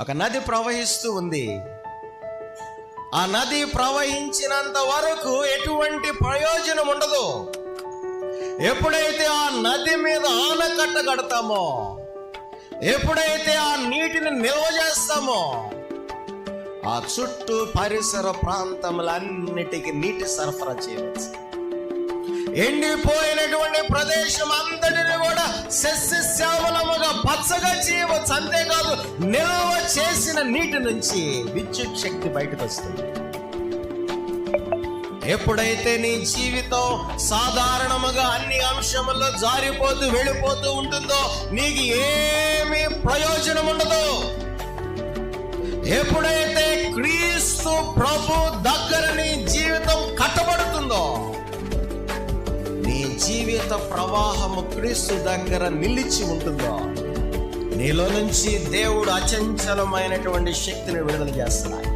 ఒక నది ప్రవహిస్తూ ఉంది. ఆ నది ప్రవహించినంత వరకు ఎటువంటి ప్రయోజనం ఉండదు. ఎప్పుడైతే ఆ నది మీద ఆనకట్ట కడతామో ఎప్పుడైతే ఆ నీటిని నిల్వ చేస్తామో ఆ చుట్టూ పరిసర ప్రాంతములన్నిటికీ నీటి సరఫరా చేయవచ్చు. ఎండిపోయినటువంటి ప్రదేశం అంతటిని కూడా సస్యశ్యామలముగా పచ్చగా చేయవచ్చు. అంతేకాదు నిల్వ చేసిన నీటి నుంచి విద్యుత్ శక్తి బయటకు వస్తుంది. ఎప్పుడైతే నీ జీవితం సాధారణముగా అన్ని అంశముల్లో జారిపోతూ వెళ్ళిపోతూ ఉంటుందో నీకు ఏమీ ప్రయోజనం ఉండదు. ఎప్పుడైతే క్రీస్తు ప్రభు దగ్గర నీ జీవితం కట్టబడుతుందో నీ జీవిత ప్రవాహము క్రీస్తు దగ్గర నిలిచి ఉంటుందో నీలో నుంచి దేవుడు అచంచలమైనటువంటి శక్తిని విడుదల చేస్తున్నాడు.